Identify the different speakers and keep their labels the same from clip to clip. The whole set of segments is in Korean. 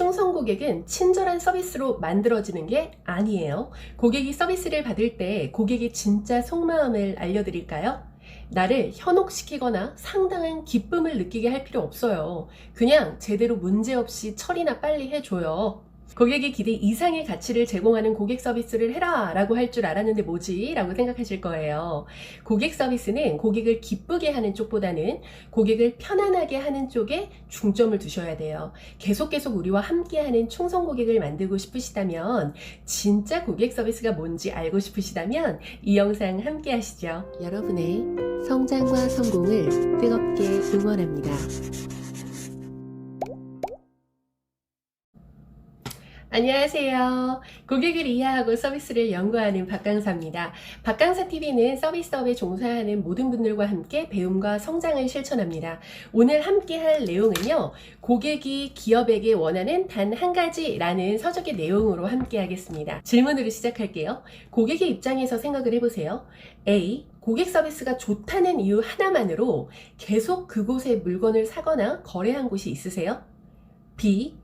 Speaker 1: 충성 고객은 친절한 서비스로 만들어지는 게 아니에요. 고객이 서비스를 받을 때 고객의 진짜 속마음을 알려드릴까요? 나를 현혹시키거나 상당한 기쁨을 느끼게 할 필요 없어요. 그냥 제대로 문제없이 처리나 빨리 해줘요. 고객의 기대 이상의 가치를 제공하는 고객 서비스를 해라 라고 할 줄 알았는데 뭐지? 라고 생각하실 거예요. 고객 서비스는 고객을 기쁘게 하는 쪽보다는 고객을 편안하게 하는 쪽에 중점을 두셔야 돼요. 계속 계속 우리와 함께하는 충성 고객을 만들고 싶으시다면 진짜 고객 서비스가 뭔지 알고 싶으시다면 이 영상 함께 하시죠. 여러분의 성장과 성공을 뜨겁게 응원합니다. 안녕하세요. 고객을 이해하고 서비스를 연구하는 박강사입니다. 박강사 TV는 서비스업에 종사하는 모든 분들과 함께 배움과 성장을 실천합니다. 오늘 함께 할 내용은요, 고객이 기업에게 원하는 단 한 가지라는 서적의 내용으로 함께 하겠습니다. 질문으로 시작할게요. 고객의 입장에서 생각을 해보세요. A. 고객 서비스가 좋다는 이유 하나만으로 계속 그곳에 물건을 사거나 거래한 곳이 있으세요? B.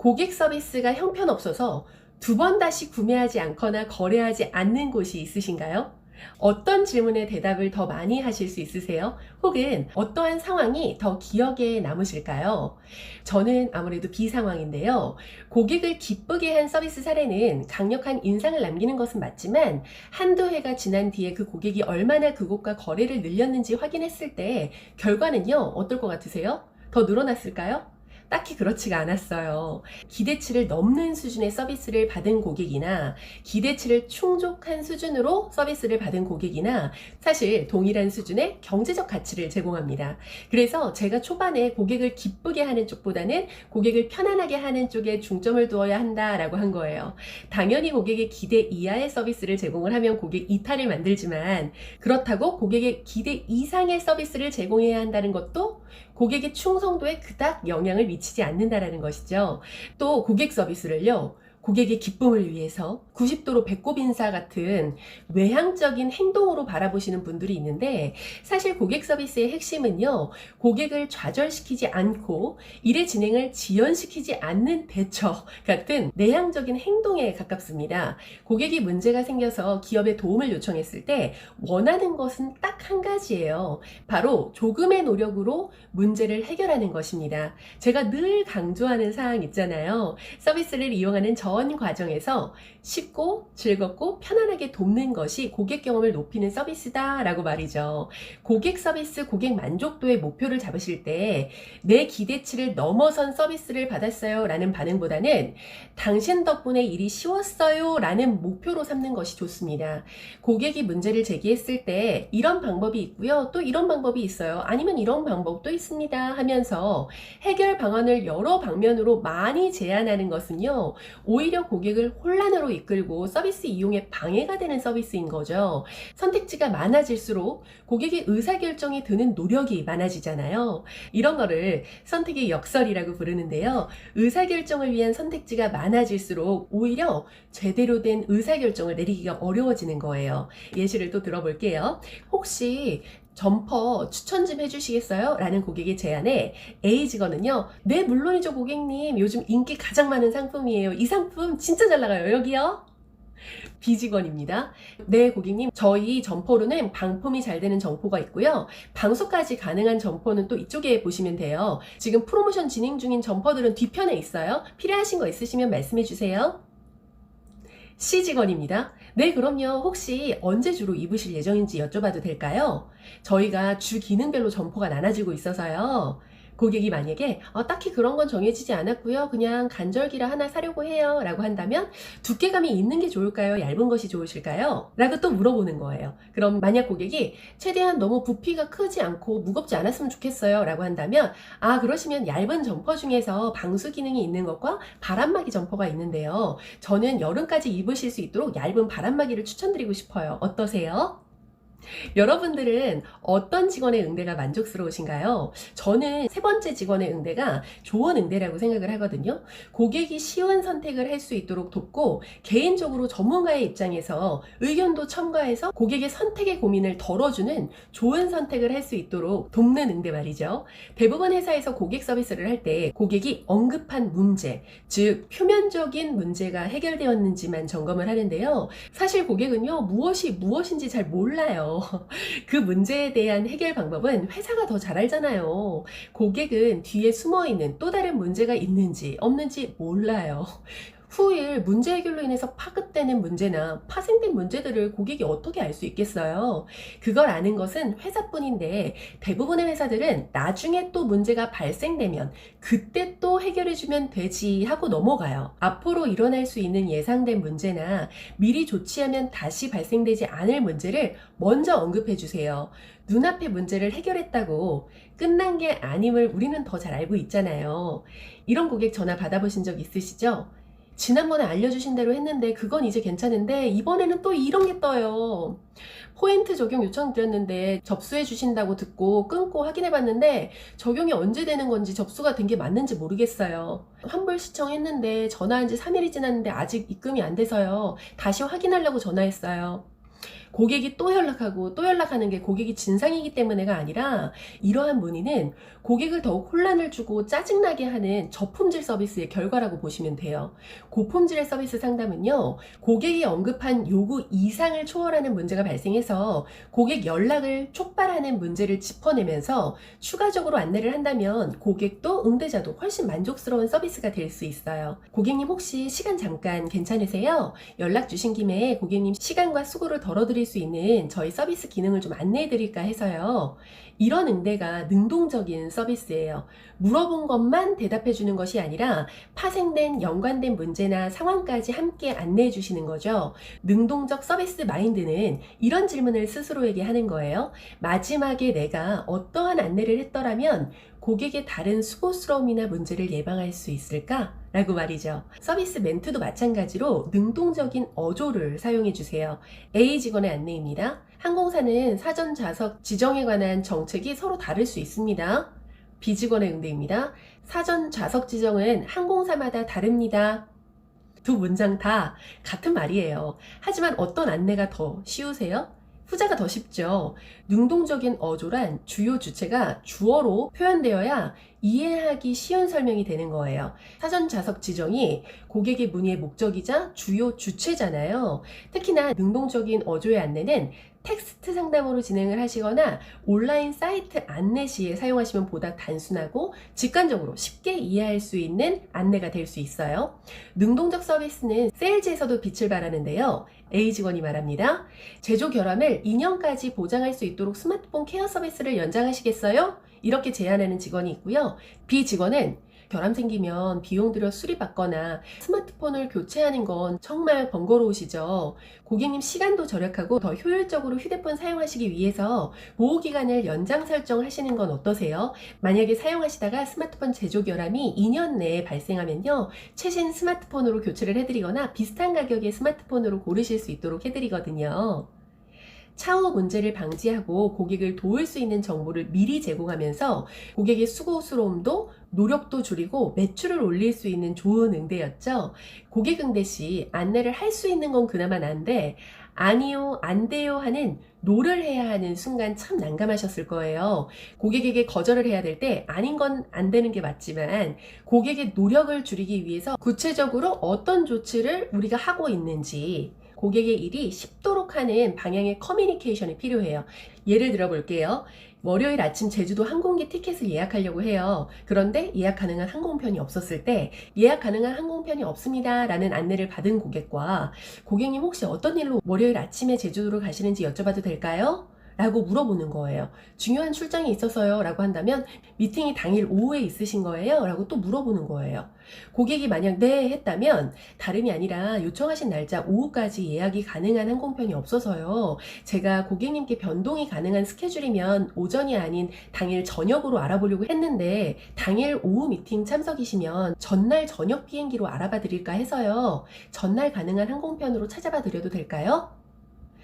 Speaker 1: 고객 서비스가 형편없어서 두 번 다시 구매하지 않거나 거래하지 않는 곳이 있으신가요? 어떤 질문에 대답을 더 많이 하실 수 있으세요? 혹은 어떠한 상황이 더 기억에 남으실까요? 저는 아무래도 B 상황인데요. 고객을 기쁘게 한 서비스 사례는 강력한 인상을 남기는 것은 맞지만 한두 해가 지난 뒤에 그 고객이 얼마나 그곳과 거래를 늘렸는지 확인했을 때 결과는요, 어떨 것 같으세요? 더 늘어났을까요? 딱히 그렇지가 않았어요. 기대치를 넘는 수준의 서비스를 받은 고객이나 기대치를 충족한 수준으로 서비스를 받은 고객이나 사실 동일한 수준의 경제적 가치를 제공합니다. 그래서 제가 초반에 고객을 기쁘게 하는 쪽보다는 고객을 편안하게 하는 쪽에 중점을 두어야 한다라고 한 거예요. 당연히 고객의 기대 이하의 서비스를 제공을 하면 고객 이탈을 만들지만 그렇다고 고객의 기대 이상의 서비스를 제공해야 한다는 것도 고객의 충성도에 그닥 영향을 미치지 않는다라는 것이죠. 또 고객 서비스를요. 고객의 기쁨을 위해서 90도로 배꼽 인사 같은 외향적인 행동으로 바라보시는 분들이 있는데 사실 고객 서비스의 핵심은요. 고객을 좌절시키지 않고 일의 진행을 지연시키지 않는 대처 같은 내향적인 행동에 가깝습니다. 고객이 문제가 생겨서 기업에 도움을 요청했을 때 원하는 것은 딱 한 가지예요. 바로 조금의 노력으로 문제를 해결하는 것입니다. 제가 늘 강조하는 사항 있잖아요. 서비스를 이용하는 전 과정에서 쉽고 즐겁고 편안하게 돕는 것이 고객 경험을 높이는 서비스다라고 말이죠. 고객 서비스, 고객 만족도의 목표를 잡으실 때 내 기대치를 넘어선 서비스를 받았어요 라는 반응보다는 당신 덕분에 일이 쉬웠어요 라는 목표로 삼는 것이 좋습니다. 고객이 문제를 제기했을 때 이런 방법이 있고요. 또 이런 방법이 있어요. 아니면 이런 방법도 있습니다 하면서 해결 방안을 여러 방면으로 많이 제안하는 것은요. 오히려 고객을 혼란으로 이끌고 서비스 이용에 방해가 되는 서비스인 거죠. 선택지가 많아질수록 고객의 의사결정이 드는 노력이 많아지잖아요. 이런 거를 선택의 역설이라고 부르는데요. 의사결정을 위한 선택지가 많아질수록 오히려 제대로 된 의사결정을 내리기가 어려워지는 거예요. 예시를 또 들어볼게요. 혹시 점퍼 추천 좀 해주시겠어요? 라는 고객의 제안에 A 직원은요, 네, 물론이죠, 고객님. 요즘 인기 가장 많은 상품이에요. 이 상품 진짜 잘 나가요. 여기요. B 직원입니다. 네, 고객님. 저희 점포로는 방품이 잘 되는 점포가 있고요. 방수까지 가능한 점포는 또 이쪽에 보시면 돼요. 지금 프로모션 진행 중인 점퍼들은 뒤편에 있어요. 필요하신 거 있으시면 말씀해 주세요. C 직원입니다. 네, 그럼요. 혹시 언제 주로 입으실 예정인지 여쭤봐도 될까요? 저희가 주 기능별로 점포가 나눠지고 있어서요. 고객이 만약에 어, 딱히 그런 건 정해지지 않았고요. 그냥 간절기라 하나 사려고 해요. 라고 한다면 두께감이 있는 게 좋을까요? 얇은 것이 좋으실까요? 라고 또 물어보는 거예요. 그럼 만약 고객이 최대한 너무 부피가 크지 않고 무겁지 않았으면 좋겠어요. 라고 한다면 아 그러시면 얇은 점퍼 중에서 방수 기능이 있는 것과 바람막이 점퍼가 있는데요. 저는 여름까지 입으실 수 있도록 얇은 바람막이를 추천드리고 싶어요. 어떠세요? 여러분들은 어떤 직원의 응대가 만족스러우신가요? 저는 세 번째 직원의 응대가 좋은 응대라고 생각을 하거든요. 고객이 쉬운 선택을 할 수 있도록 돕고 개인적으로 전문가의 입장에서 의견도 첨가해서 고객의 선택의 고민을 덜어주는 좋은 선택을 할 수 있도록 돕는 응대 말이죠. 대부분 회사에서 고객 서비스를 할 때 고객이 언급한 문제, 즉 표면적인 문제가 해결되었는지만 점검을 하는데요. 사실 고객은요, 무엇이 무엇인지 잘 몰라 요. 그 문제에 대한 해결 방법은 회사가 더 잘 알잖아요. 고객은 뒤에 숨어 있는 또 다른 문제가 있는지 없는지 몰라요. 후일 문제 해결로 인해서 파급되는 문제나 파생된 문제들을 고객이 어떻게 알 수 있겠어요? 그걸 아는 것은 회사뿐인데 대부분의 회사들은 나중에 또 문제가 발생되면 그때 또 해결해주면 되지 하고 넘어가요. 앞으로 일어날 수 있는 예상된 문제나 미리 조치하면 다시 발생되지 않을 문제를 먼저 언급해 주세요. 눈앞의 문제를 해결했다고 끝난 게 아님을 우리는 더 잘 알고 있잖아요. 이런 고객 전화 받아보신 적 있으시죠? 지난번에 알려주신 대로 했는데 그건 이제 괜찮은데 이번에는 또 이런 게 떠요. 포인트 적용 요청 드렸는데 접수해 주신다고 듣고 끊고 확인해 봤는데 적용이 언제 되는 건지 접수가 된 게 맞는지 모르겠어요. 환불 시청했는데 전화한 지 3일이 지났는데 아직 입금이 안 돼서요. 다시 확인하려고 전화했어요. 고객이 또 연락하고 또 연락하는 게 고객이 진상이기 때문에가 아니라 이러한 문의는 고객을 더욱 혼란을 주고 짜증나게 하는 저품질 서비스의 결과라고 보시면 돼요. 고품질의 서비스 상담은요, 고객이 언급한 요구 이상을 초월하는 문제가 발생해서 고객 연락을 촉발하는 문제를 짚어내면서 추가적으로 안내를 한다면 고객도 응대자도 훨씬 만족스러운 서비스가 될 수 있어요. 고객님 혹시 시간 잠깐 괜찮으세요? 연락 주신 김에 고객님 시간과 수고를 덜어드 릴 수 있는 저희 서비스 기능을 좀 안내해 드릴까 해서요. 이런 응대가 능동적인 서비스예요. 물어본 것만 대답해 주는 것이 아니라 파생된 연관된 문제나 상황까지 함께 안내해 주시는 거죠. 능동적 서비스 마인드는 이런 질문을 스스로에게 하는 거예요. 마지막에 내가 어떠한 안내를 했더라면 고객의 다른 수고스러움이나 문제를 예방할 수 있을까? 라고 말이죠. 서비스 멘트도 마찬가지로 능동적인 어조를 사용해 주세요. A 직원의 안내입니다. 항공사는 사전 좌석 지정에 관한 정책이 서로 다를 수 있습니다. B 직원의 응대입니다. 사전 좌석 지정은 항공사마다 다릅니다. 두 문장 다 같은 말이에요. 하지만 어떤 안내가 더 쉬우세요? 후자가 더 쉽죠. 능동적인 어조란 주요 주체가 주어로 표현되어야 이해하기 쉬운 설명이 되는 거예요. 사전 좌석 지정이 고객의 문의의 목적이자 주요 주체잖아요. 특히나 능동적인 어조의 안내는 텍스트 상담으로 진행을 하시거나 온라인 사이트 안내 시에 사용하시면 보다 단순하고 직관적으로 쉽게 이해할 수 있는 안내가 될 수 있어요. 능동적 서비스는 세일즈에서도 빛을 발하는데요. A 직원이 말합니다. 제조 결함을 2년까지 보장할 수 있도록 스마트폰 케어 서비스를 연장하시겠어요? 이렇게 제안하는 직원이 있고요. B 직원은 결함 생기면 비용 들여 수리받거나 스마트폰을 교체하는 건 정말 번거로우시죠. 고객님 시간도 절약하고 더 효율적으로 휴대폰 사용하시기 위해서 보호기간을 연장 설정하시는 건 어떠세요? 만약에 사용하시다가 스마트폰 제조 결함이 2년 내에 발생하면요. 최신 스마트폰으로 교체를 해드리거나 비슷한 가격의 스마트폰으로 고르실 수 있도록 해드리거든요. 차후 문제를 방지하고 고객을 도울 수 있는 정보를 미리 제공하면서 고객의 수고스러움도 노력도 줄이고 매출을 올릴 수 있는 좋은 응대였죠. 고객 응대 시 안내를 할 수 있는 건 그나마 난데 아니요, 안 돼요 하는 노를 해야 하는 순간 참 난감하셨을 거예요. 고객에게 거절을 해야 될 때 아닌 건 안 되는 게 맞지만 고객의 노력을 줄이기 위해서 구체적으로 어떤 조치를 우리가 하고 있는지 고객의 일이 쉽도록 하는 방향의 커뮤니케이션이 필요해요. 예를 들어 볼게요. 월요일 아침 제주도 항공기 티켓을 예약하려고 해요. 그런데 예약 가능한 항공편이 없었을 때 예약 가능한 항공편이 없습니다. 라는 안내를 받은 고객과 고객님 혹시 어떤 일로 월요일 아침에 제주도로 가시는지 여쭤봐도 될까요? 라고 물어보는 거예요. 중요한 출장이 있어서요. 라고 한다면 미팅이 당일 오후에 있으신 거예요? 라고 또 물어보는 거예요. 고객이 만약 네 했다면 다름이 아니라 요청하신 날짜 오후까지 예약이 가능한 항공편이 없어서요. 제가 고객님께 변동이 가능한 스케줄이면 오전이 아닌 당일 저녁으로 알아보려고 했는데 당일 오후 미팅 참석이시면 전날 저녁 비행기로 알아봐 드릴까 해서요. 전날 가능한 항공편으로 찾아봐 드려도 될까요?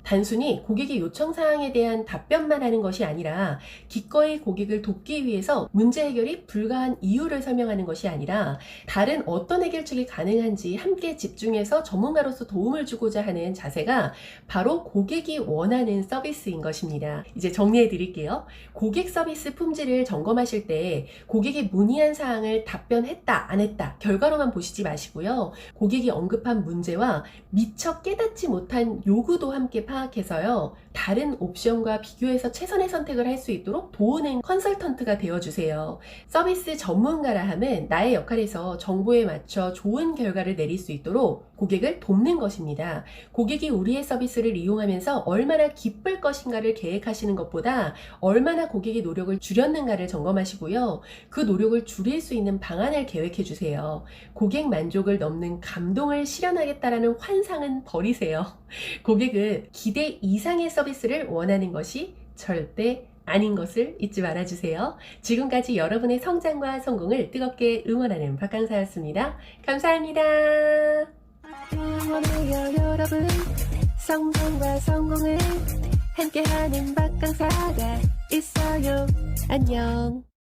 Speaker 1: 단순히 고객의 요청 사항에 대한 답변만 하는 것이 아니라 기꺼이 고객을 돕기 위해서 문제 해결이 불가한 이유를 설명하는 것이 아니라 다른 어떤 해결책이 가능한지 함께 집중해서 전문가로서 도움을 주고자 하는 자세가 바로 고객이 원하는 서비스인 것입니다. 이제 정리해 드릴게요. 고객 서비스 품질을 점검하실 때 고객이 문의한 사항을 답변했다, 안 했다, 결과로만 보시지 마시고요. 고객이 언급한 문제와 미처 깨닫지 못한 요구도 함께 파악 해서요. 다른 옵션과 비교해서 최선의 선택을 할 수 있도록 도우는 컨설턴트가 되어주세요. 서비스 전문가라 함은 나의 역할에서 정보에 맞춰 좋은 결과를 내릴 수 있도록 고객을 돕는 것입니다. 고객이 우리의 서비스를 이용하면서 얼마나 기쁠 것인가를 계획하시는 것보다 얼마나 고객의 노력을 줄였는가를 점검하시고요. 그 노력을 줄일 수 있는 방안을 계획해 주세요. 고객 만족을 넘는 감동을 실현하겠다라는 환상은 버리세요. 고객은 기대 이상의 서비스를 원하는 것이 절대 아닌 것을 잊지 말아주세요. 지금까지 여러분의 성장과 성공을 뜨겁게 응원하는 박강사였습니다. 감사합니다. 여러분 성공과 성공을 함께하는 박강사가 있어요. 안녕.